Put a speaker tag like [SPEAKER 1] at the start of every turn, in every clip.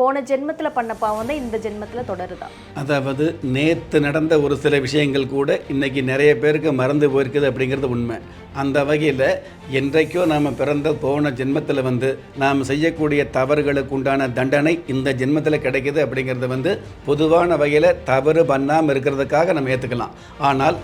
[SPEAKER 1] போன ஜென்மத்தில் பண்ண பாவம் தான் இந்த ஜென்மத்தில் தொடருதா?
[SPEAKER 2] அதாவது நேற்று நடந்த ஒரு சில விஷயங்கள் கூட இன்னைக்கு நிறைய பேருக்கு மறந்து போயிருக்குது அப்படிங்கிறது உண்மை. அந்த வகையில் என்றைக்கோ நாம் பிறந்த போன ஜென்மத்தில் வந்து நாம் செய்யக்கூடிய தவறுகளுக்கு உண்டான தண்டனை இந்த ஜென்மத்தில் கிடைக்குது அப்படிங்கிறது வந்து பொதுவான வகையில் தவறு பண்ணாமல் இருக்கிறதுக்காக நம்ம ஏற்றுக்கலாம் ஆனால்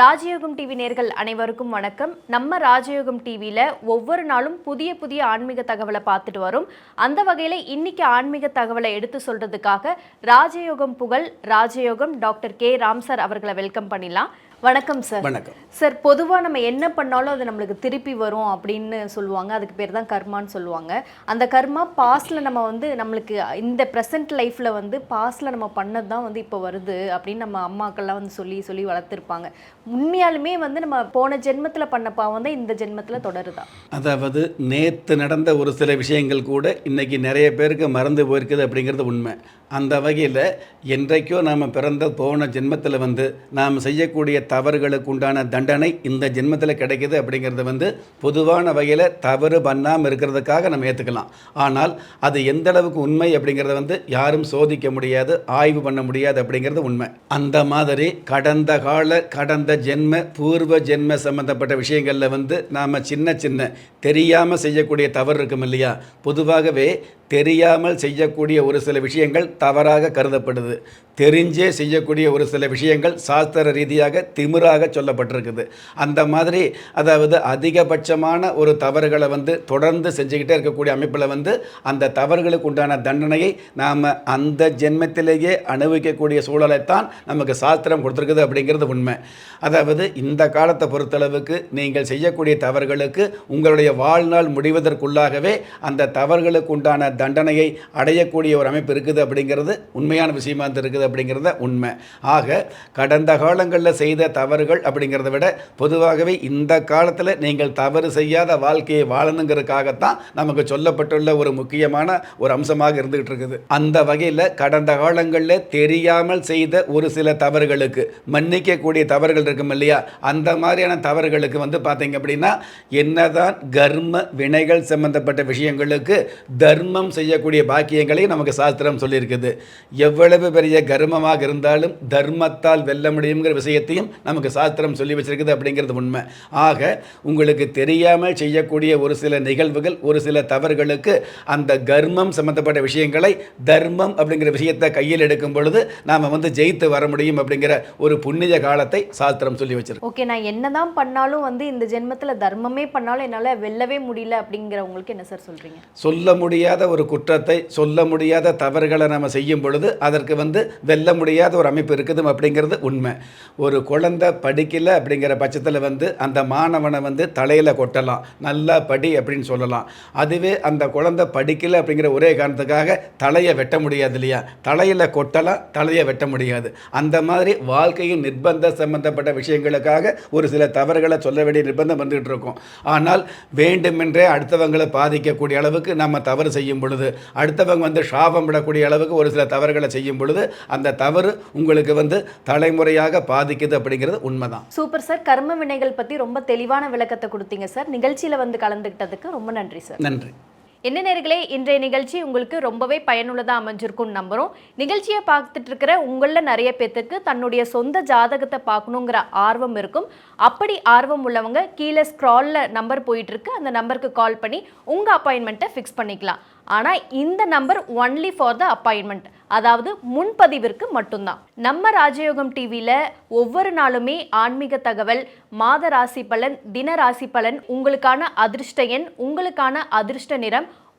[SPEAKER 1] ராஜயோகம் டிவி நேர்கள் அனைவருக்கும் வணக்கம். நம்ம ராஜயோகம் டிவியில் ஒவ்வொரு நாளும் புதிய புதிய ஆன்மீக தகவலை பார்த்துட்டு வரும். அந்த வகையில் இன்னைக்கு ஆன்மீக தகவலை எடுத்து சொல்றதுக்காக ராஜயோகம் புகழ் ராஜயோகம் டாக்டர் கே. ராம் சார் அவர்களை வெல்கம் பண்ணிடலாம். வணக்கம் சார்
[SPEAKER 2] வணக்கம்.
[SPEAKER 1] சார் பொதுவாக நம்ம என்ன பண்ணாலும் அது நம்மளுக்கு திருப்பி வரும் அப்படின்னு சொல்லுவாங்க. அதுக்கு பேர் தான் கர்மான்னு சொல்லுவாங்க. அந்த கர்மா பாஸ்டில் நம்ம வந்து நம்மளுக்கு இந்த ப்ரெசன்ட் லைஃப்பில் வந்து பாஸ்டில் நம்ம பண்ணது தான் வந்து இப்போ வருது அப்படின்னு நம்ம அம்மாக்கள்லாம் வந்து சொல்லி சொல்லி வளர்த்துருப்பாங்க. உண்மையாலுமே வந்து நம்ம போன ஜென்மத்தில் பண்ண பாவம் தான் இந்த ஜென்மத்தில் தொடருதா?
[SPEAKER 2] அதாவது நேற்று நடந்த ஒரு சில விஷயங்கள் கூட இன்னைக்கு நிறைய பேருக்கு மறந்து போயிருக்குது அப்படிங்கிறது உண்மை. அந்த வகையில் என்றைக்கோ நாம் பிறந்த போன ஜென்மத்தில் வந்து நாம் செய்யக்கூடிய தவறுகளுக்கு உண்டான தண்டனை இந்த ஜென்மத்தில் கிடைக்கிது அப்படிங்கிறது வந்து பொதுவான வகையில் தவறு பண்ணாமல் இருக்கிறதுக்காக நம்ம ஏற்றுக்கலாம் ஆனால் அது எந்த அளவுக்கு உண்மை அப்படிங்கிறத வந்து யாரும் சோதிக்க முடியாது ஆய்வு பண்ண முடியாது அப்படிங்கிறது உண்மை. அந்த மாதிரி கடந்த கால கடந்த ஜென்ம பூர்வ ஜென்ம சம்பந்தப்பட்ட விஷயங்களில் வந்து நாம் சின்ன சின்ன தெரியாமல் செய்யக்கூடிய தவறு இருக்கும் இல்லையா? பொதுவாகவே தெரியாமல் செய்யக்கூடிய ஒரு சில விஷயங்கள் தவறாக கருதப்படுது. தெரிஞ்சே செய்யக்கூடிய ஒரு சில விஷயங்கள் சாஸ்திர ரீதியாக திமிராக சொல்லப்பட்டிருக்குது. அந்த மாதிரி அதாவது அதிகபட்சமான ஒரு தவறுகளை வந்து தொடர்ந்து செஞ்சுக்கிட்டே இருக்கக்கூடிய அமைப்பில் வந்து அந்த தவறுகளுக்கு உண்டான தண்டனையை நாம் அந்த ஜென்மத்திலேயே அனுபவிக்கக்கூடிய சூழலைத்தான் நமக்கு சாஸ்திரம் கொடுத்துருக்குது அப்படிங்கிறது உண்மை. அதாவது இந்த காலத்தை பொறுத்தளவுக்கு நீங்கள் செய்யக்கூடிய தவறுகளுக்கு உங்களுடைய வாழ்நாள் முடிவதற்குள்ளாகவே அந்த தவறுகளுக்கு உண்டான தண்டனையை அடையக்கூடிய ஒரு அமைப்பு இருக்குது அப்படிங்கிறது உண்மையான விஷயமா இருக்குது அப்படிங்கிறத உண்மை. ஆக கடந்த காலங்களில் செய்த தவறுகள் அப்படிங்கிறத விட பொதுவாகவே இந்த காலத்தில் நீங்கள் தவறு செய்யாத வாழ்க்கையை வாழணுங்கிறதுக்காகத்தான் நமக்கு சொல்லப்பட்டுள்ள ஒரு முக்கியமான ஒரு அம்சமாக இருந்துகிட்டு இருக்குது. அந்த வகையில் கடந்த காலங்களில் தெரியாமல் செய்த ஒரு சில தவறுகளுக்கு மன்னிக்கக்கூடிய தவறுகள் இருக்கும் இல்லையா? அந்த மாதிரியான தவறுகளுக்கு வந்து பார்த்தீங்க அப்படின்னா என்னதான் கர்ம வினைகள் சம்பந்தப்பட்ட விஷயங்களுக்கு தர்மம் செய்யக்கூடிய பாக்கியங்களை நமக்கு சாஸ்திரம் சொல்லியிருக்குது. எவ்வளவு பெரிய கர்மமாக இருந்தாலும் தர்மத்தால் வெல்ல முடியுங்கிற விஷயத்தையும் நமக்கு சாஸ்திரம் சொல்லி வச்சிருக்குது அப்படிங்கிறது உண்மை. ஆக உங்களுக்கு தெரியாமல் செய்யக்கூடிய ஒரு சில நிகழ்வுகள் ஒரு சில தவறுகளுக்கு அந்த கர்மம் சம்பந்தப்பட்ட விஷயங்களை தர்மம் அப்படிங்கிற விஷயத்தை கையில் எடுக்கும் பொழுது நாம் வந்து ஜெயித்து வர முடியும் அப்படிங்கிற ஒரு புண்ணிய காலத்தை சாஸ்திரம் சொல்லி வச்சிருக்கு.
[SPEAKER 1] ஓகே நான் என்னதான் பண்ணாலும் வந்து இந்த ஜென்மத்தில் தர்மமே பண்ணாலும் என்னால் வெல்லவே முடியல அப்படிங்கிறவங்களுக்கு என்ன சார் சொல்கிறீங்க
[SPEAKER 2] சொல்ல முடியாத ஒரு ஒரு குற்றத்தை சொல்ல முடியாத தவறுகளை நம்ம செய்யும் பொழுது அதற்கு வந்து வெல்ல முடியாத ஒரு அமைப்பு இருக்குது அப்படிங்கிறது உண்மை. ஒரு குழந்தை படிக்கல அப்படிங்கிற பட்சத்தில் வந்து அந்த மாணவனை வந்து தலையில் கொட்டலாம். நல்லா படி அப்படின்னு சொல்லலாம். அதுவே அந்த குழந்தை படிக்கல அப்படிங்கிற ஒரே காரணத்துக்காக தலையை வெட்ட முடியாது இல்லையா? தலையில் கொட்டலாம் தலையை வெட்ட முடியாது. அந்த மாதிரி வாழ்க்கையின் நிர்பந்த சம்பந்தப்பட்ட விஷயங்களுக்காக ஒரு சில தவறுகளை சொல்ல வேண்டிய நிர்பந்தம் வந்துகிட்டு இருக்கும். ஆனால் வேண்டுமென்றே அடுத்தவங்களை பாதிக்கக்கூடிய அளவுக்கு நம்ம தவறு செய்யும் பொழுது அடுத்தவங்க வந்து சாபம் விடக்கூடிய அளவுக்கு ஒரு சில தவறுகளை செய்யும் பொழுது அந்த தவறு உங்களுக்கு வந்து தலைமுறையாக பாதிக்குது அப்படிங்கிறது உண்மைதான்.
[SPEAKER 1] Super sir. கர்ம வினைகள் பற்றி ரொம்ப தெளிவான விளக்கத்தை கொடுத்தீங்க சார். நிகழ்ச்சியில் வந்து கலந்துக்கிட்டதுக்கு ரொம்ப நன்றி சார்.
[SPEAKER 2] நன்றி.
[SPEAKER 1] என்ன நேர்களே இன்றைய நிகழ்ச்சி உங்களுக்கு ரொம்பவே பயனுள்ளதாக அமைஞ்சிருக்கும்னு நம்புகிறோம் நிகழ்ச்சியை பார்த்துட்டு இருக்கிற உங்களில் நிறைய பேர்த்துக்கு தன்னுடைய சொந்த ஜாதகத்தை பார்க்கணுங்கிற ஆர்வம் இருக்கும். அப்படி ஆர்வம் உள்ளவங்க கீழே ஸ்க்ராலில் நம்பர் போயிட்டு இருக்கு அந்த நம்பருக்கு கால் பண்ணி உங்கள் அப்பாயின்மெண்ட்டை ஃபிக்ஸ் பண்ணிக்கலாம். ஆனால் இந்த number only for the appointment அதாவது முன்பதிவிற்கு மட்டும்தான். நம்ம ராஜயோகம் டிவியில் ஒவ்வொரு நாளுமே ஆன்மீக தகவல் மாத ராசி பலன் தின ராசி பலன் உங்களுக்கான அதிர்ஷ்ட எண் உங்களுக்கான அதிர்ஷ்ட நிறம்